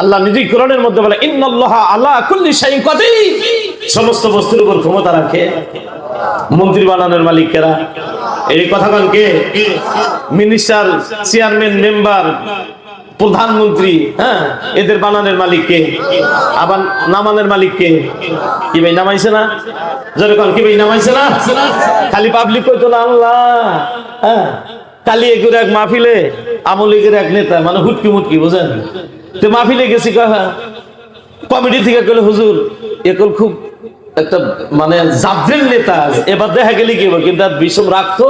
আল্লাহ নিজেই কোরআনের মধ্যে বলে, ইন্নাল্লাহ আলা কুল্লি শাইইন কাদির। সমস্ত বস্তুর উপর ক্ষমতা রাখে। মন্ত্রী বানানোর মালিকেরা এই কথা কন কে? মিনিস্টার, চেয়ারম্যান, মেম্বার, প্রধানমন্ত্রী হ্যাঁ? এদের বানানের মালিক কে? আবার নামানের মালিক কে? কি ভাই, নামাইছে না? জোরে কন, কি ভাই, নামাইছে না? খালি পাবলিক কইতো না আল্লাহ হ্যাঁ? কালি এক মাহফিলে, আমলিগের এক নেতা মানে হুটকি মুটকি, বুঝেন? তো মাহফিলে গেছি কথা কমিটি থেকে কইলে, হুজুর, একল খুব একটা মানে জাভরেল নেতা এবার দেখা গেলে কি কিন্তু আর বিষম রাখতো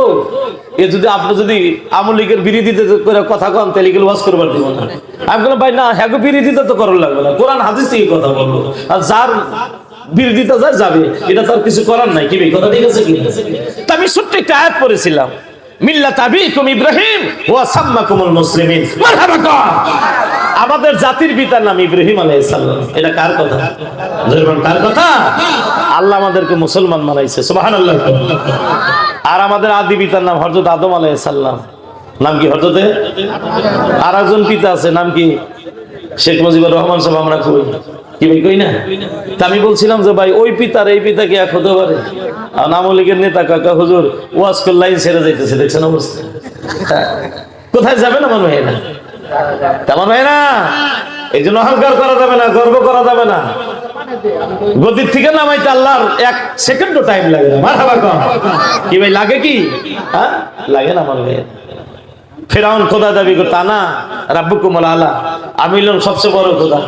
এ যদি আপনি যদি আওয়ামী লীগের বিরোধিতা করে কথা কন, তাহলে এগুলো ওয়াজ করবার দিব না। আমি বললাম, ভাই, না হ্যাঁ বিরোধিতা তো করার লাগবে না। কোরআন, হাদিস থেকে কথা বলব। আর যার বিরোধিতা যা যাবে, এটা তো আর কিছু করার নাই। কি কথা ঠিক আছে কি তা আমি ছোট্ট একটা আয়াত পড়েছিলাম। মিল্লাত আবিকুম ইব্রাহিম ওয়া সাম্মাকুমুল মুসলিমিন। মারহাবা। আমাদের জাতির পিতার নাম ইব্রাহিম আলাইহিস সালাম। এটা কার কথা? কার কথা? আল্লাহ আমাদেরকে মুসলমান বানাইছে, সুবহানাল্লাহ। আর আমাদের আদি পিতার নাম হযরত আদম আলাইহিস সালাম। নাম কি হযরতে? আর একজন পিতা আছে, নাম কি? শেখ মুজিবুর রহমান সাহেব, আমরা কই? কি ভাই, কই না? তা আমি বলছিলাম যে ভাই, ওই পিতার, এই পিতা কি এক হতে পারে? আর আওয়ামী লীগের নেতা, কাকা, হুজুর, ওয়াজ লাইন ছেড়ে যাইতেছে, দেখছেন অবস্থা? কোথায় যাবেন আমার ভাইয়েরা? তেমন ভাই না? এই জন্য অহংকার করা যাবে না, গর্ব করা যাবে না। গদির থেকে নামাইতে আল্লাহর এক সেকেন্ডও টাইম লাগে না। কি ভাই, লাগে কি? হ্যাঁ? লাগে না আমার ভাইয়েরা ফেরাউন খোদা দাবি করতো না রাব্বুকুমুল আলা আমি সবচেয়ে বড় খোদা।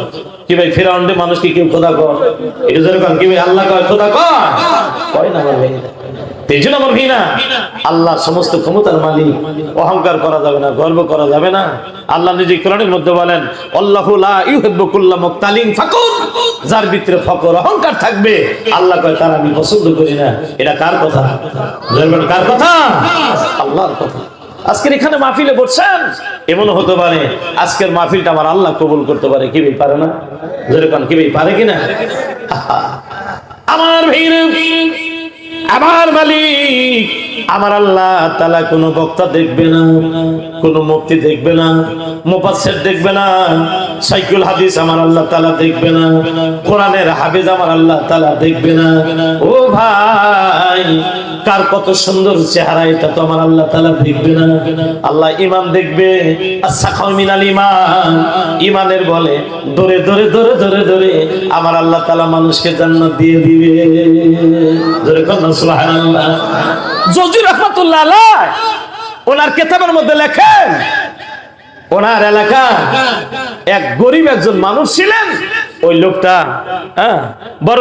কি ভাই, ফেরাউন রে মানুষ কি কেউ খোদা কর এটা যেন কন কি ভাই, আল্লাহ কয়, খোদা কয় না আমার ভাই। এই জন্য আমার ভাই না আল্লাহ সমস্ত ক্ষমতার মালিক। অহংকার করা যাবে না, গর্ব করা যাবে না। আল্লাহ নিজে কোরআনের মধ্যে বলেন ফাকুর। যার ভিতরে ফকর, অহংকার থাকবে। আল্লাহ কয়, তার আমি পছন্দ করি না। এটা কার কথা? কার কথা? আল্লাহর কথা। আজকের এখানে মাহফিলে বসছেন? এমন হতে পারে, আজকের মাহফিলটা আমার আল্লাহ কবুল করতে পারে, কি পারে না? জোরে কান কি পারে কিনা আমার ভিড় আমার মালিক, আমার আল্লাহ তালা কোনো বক্তা দেখবে না, কোনো মুক্তি দেখবে না মুপাসের দেখবে না, সাইকুল হাদিস আমার আল্লাহ তালা দেখবে না, কোরআনের হাফিজ আমার আল্লাহ তালা দেখবে না। ও ভাই, কার কত সুন্দর চেহারা এটা তো আমার আল্লাহ তালা দেখবে না। আল্লাহ ইমান দেখবে আচ্ছা মিনাল ইমান। ইমানের বলে ধরে ধরে ধরে ধরে ধরে আমার আল্লাহ তালা মানুষকে জান্নাত দিয়ে দিবে। রহমাতুল্লাহ ওনার কেতাবের মধ্যে লেখেন, ওনার এলাকা এক গরিব একজন মানুষ ছিলেন, ওই লোকটা হ্যাঁ বড়